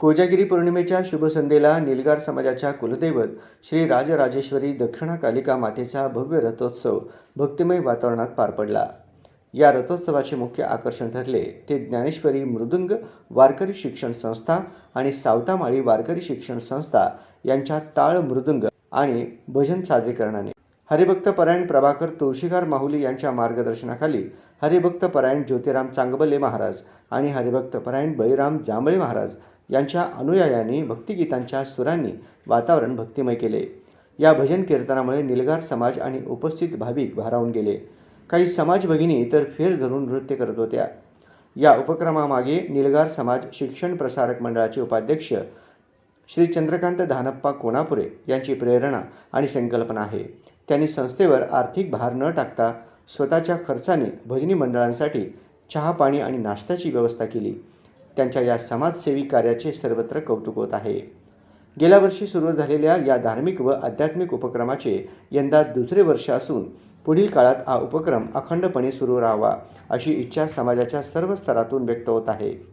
कोजागिरी पौर्णिमेच्या शुभसंध्येला निलगार समाजाच्या कुलदैवत श्री राजराजेश्वरी दक्षिणा कालिका मातेचा भव्य रथोत्सव भक्तिमय वातावरणात पार पडला. या रथोत्सवाचे मुख्य आकर्षण ठरले ते ज्ञानेश्वरी मृदुंग वारकरी शिक्षण संस्था आणि सावतामाळी वारकरी शिक्षण संस्था यांच्या ताळ मृदुंग आणि भजन सादरीकरणाने. हरिभक्त परायण प्रभाकर तुळशीकार माहुली यांच्या मार्गदर्शनाखाली हरिभक्त परायण ज्योतिराम चांगबले महाराज आणि हरिभक्त परायण बळीराम जांभळे महाराज यांच्या अनुयायांनी भक्तिगीतांच्या सुरांनी वातावरण भक्तिमय केले. या भजन कीर्तनामुळे निलगार समाज आणि उपस्थित भाविक भारावून गेले. काही समाज भगिनी तर फेर धरून नृत्य करत होत्या. या उपक्रमामागे निलगार समाज शिक्षण प्रसारक मंडळाचे उपाध्यक्ष श्री चंद्रकांत धानप्पा कोणापुरे यांची प्रेरणा आणि संकल्पना आहे. त्यांनी संस्थेवर आर्थिक भार न टाकता स्वतःच्या खर्चाने भजनी मंडळांसाठी चहा पाणी आणि नाश्त्याची व्यवस्था केली. त्यांच्या या समाजसेवी कार्याचे सर्वत्र कौतुक होत आहे. गेल्या वर्षी सुरू झालेल्या या धार्मिक व आध्यात्मिक उपक्रमाचे यंदा दुसरे वर्ष असून पुढील काळात हा उपक्रम अखंडपणे सुरू राहावा अशी इच्छा समाजाच्या सर्व स्तरातून व्यक्त होत आहे.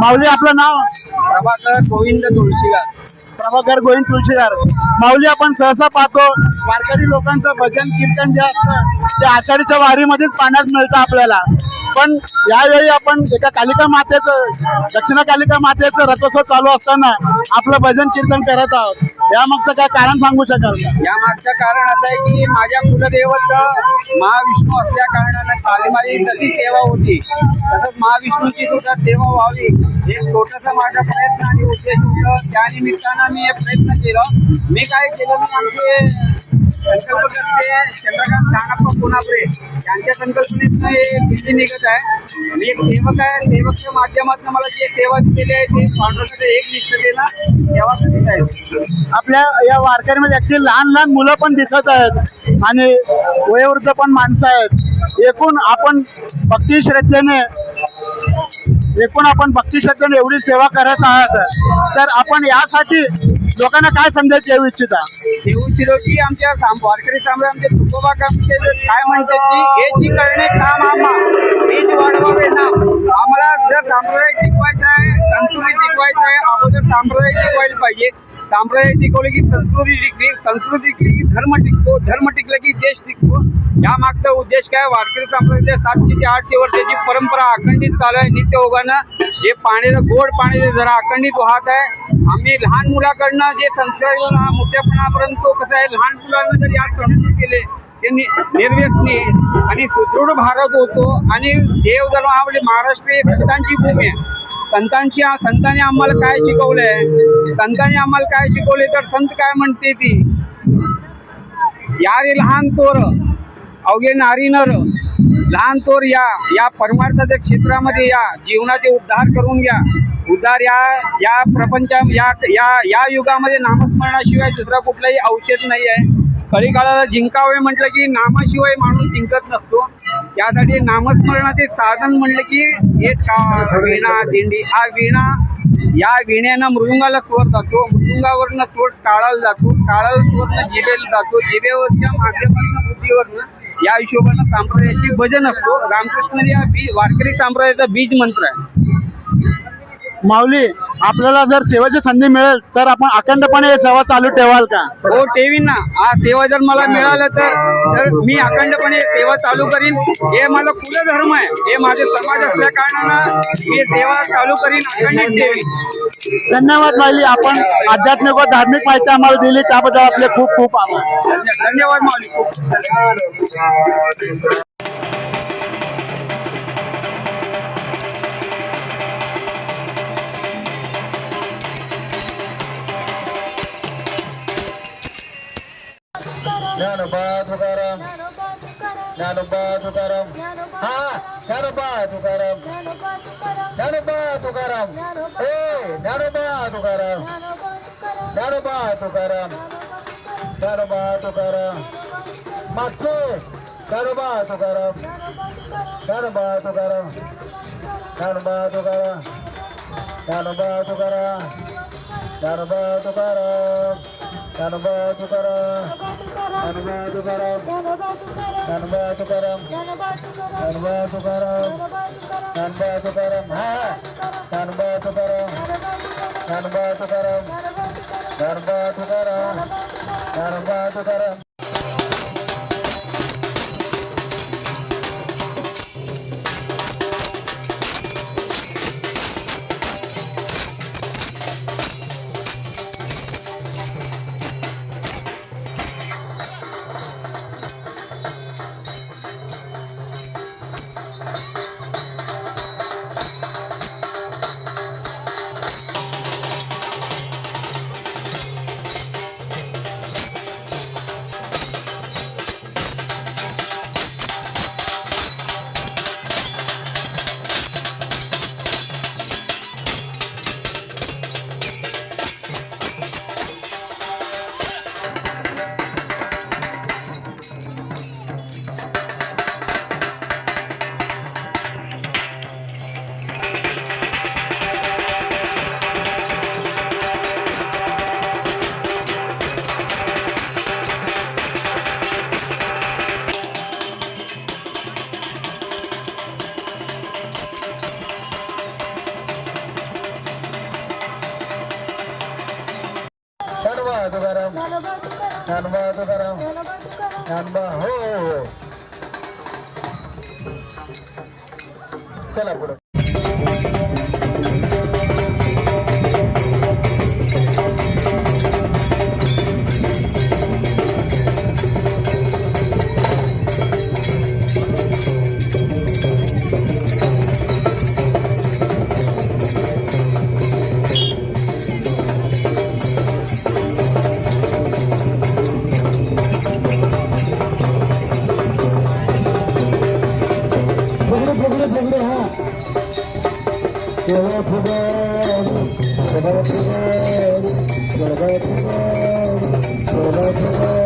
माऊली आपलं नाव? प्रभाकर गोविंद तुळशीगार प्रभाकर गोविंद तुळशीदार माऊली आपण सहसा पाहतो वारकरी लोकांचं भजन कीर्तन जे असतं ते आषाढीच्या वारीमध्येच पाण्यात मिळतं आपल्याला. पण यावेळी आपण एका कालिका मातेचं दक्षिण कालिका मातेचं रथोत्सव चालू असताना आपलं भजन कीर्तन करत आहोत. यामागचं काय कारण सांगू शकाल का? या मागचं कारण असं आहे की माझ्या कुलदैवत महाविष्णू असल्या कारणानं कालीमाई जशी सेवा होती. तसंच महाविष्णूची सुद्धा सेवा व्हावी हे छोटंसं माझा प्रयत्न आणि उद्देश होतं. त्या निमित्तानं मी हे प्रयत्न केलं. मी काय केलं मी आमचे संकल्पकर्ते चंद्रकांत दानप्पा कोणापुरे यांच्या संकल्पनेतनं हे बिझी निघत आहे. मी एक सेवक आहे सेवकच्या माध्यमातून मला जे सेवा दिलेली आहे ते पांडुरंगाच्या एक निष्ठतेनं सेवा करीत आहे. आपल्या या वारकऱ्यामध्ये ऍक्च्युली लहान लहान मुलं पण दिसत आहेत आणि वयोवृद्ध पण माणसं आहेत. एकूण आपण भक्ती श्रद्धेने एकूण आपण भक्ती एवढी सेवा करत आहात. तर आपण यासाठी लोकांना काय संदेश देऊ इच्छिता? देऊ की आमच्या वारकरी साम्राज्य आमचे तुकोबा कामचे काय म्हणतात की हेची करणे काम आम्हा. बीज वाढवावे ना. आम्हाला जर संप्रदाय टिकवायचा आहे संस्कृती टिकवायचं आहे संप्रदाय टिकवायला पाहिजे. संप्रदाय टिकवले की संस्कृती टिकली संस्कृती टिकली की धर्म टिकतो धर्म टिकला की देश टिकतो. या मागचा उद्देश काय? वारकरी संप्रदायाच्या सातशे ते आठशे वर्षाची परंपरा अखंडित चालू आहे. नित्य ओघानं जे पाण्याचं गोड पाणी जरा अखंडित वाहत आहे. आम्ही लहान मुलाकडनं जे संस्कार मोठ्यापणापर्यंत तो कसं आहे लहान मुलांना जर या संस्कृत केले ते निर्व्यसनी आणि सुदृढ भारत होतो आणि देवधर्म हा म्हणजे महाराष्ट्र हे संतांची भूमी आहे. संतांची संतांनी आम्हाला काय शिकवलंय? संतांनी आम्हाला काय शिकवले तर संत काय म्हणते ती? या रे लहान तोर अवघे नारी नर. लहान तोर या या परमार्थाच्या क्षेत्रामध्ये या. जीवनाचे उद्धार करून घ्या. उद्धार या या प्रपंचा या या या युगामध्ये नामस्मरणाशिवाय दुसरा कुठलाही औषध नाही आहे कळी काळाला जिंकावे म्हटलं की नामाशिवाय माणूस जिंकत नसतो. यासाठी नामस्मरणाचे साधन म्हटलं की हे वीणा दिंडी. हा वीणा या विण्यानं मृदुंगाला स्वर जातो. मृदुंगावरनं स्वर टाळाला जातो. टाळाला स्वरनं जिभेला जातो. जिभेवरच्या माध्यमातून बुद्धीवरनं या हिशोबानं संप्रदायाची भजन असतो. रामकृष्ण या बी वारकरी सांप्रदायाचा बीज मंत्र आहे. माऊली आपल्याला जर सेवेची संधी मिळेल तर आपण अखंडपणे हे सेवा चालू ठेवाल का? हो ठेवीन ना. हा सेवा जर मला मिळालं तर तर मी अखंडपणे सेवा चालू करीन. हे माझं कुलधर्म आहे. हे माझे समाज असल्या कारणानं मी सेवा चालू करीन अखंडित ठेवीन. धन्यवाद माऊली. आपण आध्यात्मिक व धार्मिक माहिती आम्हाला दिली त्याबद्दल आपले खूप खूप आभार. धन्य- धन्यवाद माऊली. खूप ಜ್ಞಾನಬಾ ತುಕಾರಾಮ್ ಜ್ಞಾನಬಾ ತುಕಾರಾಮ್ ಹಾ ಜ್ಞಾನಬಾ ತುಕಾರಾಮ್ ಜ್ಞಾನಬಾ ತುಕಾರಾಮ್ ಏ ಜ್ಞಾನಬಾ Tukaram ಜ್ಞಾನಬಾ Tukaram ಜ್ಞಾನಬಾ Tukaram ಮಾಕ್ಷೆ ಜ್ಞಾನಬಾ Tukaram ಜ್ಞಾನಬಾ Tukaram ಜ್ಞಾನಬಾ Tukaram ಜ್ಞಾನಬಾ Tukaram ಜ್ಞಾನಬಾ Tukaram Narva Tukaram, Narva Tukaram, Narva Tukaram, Narva Tukaram, Narva Tukaram, Narva Tukaram, Narva Dnyanba Tukaram Dnyanba हो हो. चला पुढे. Thank you.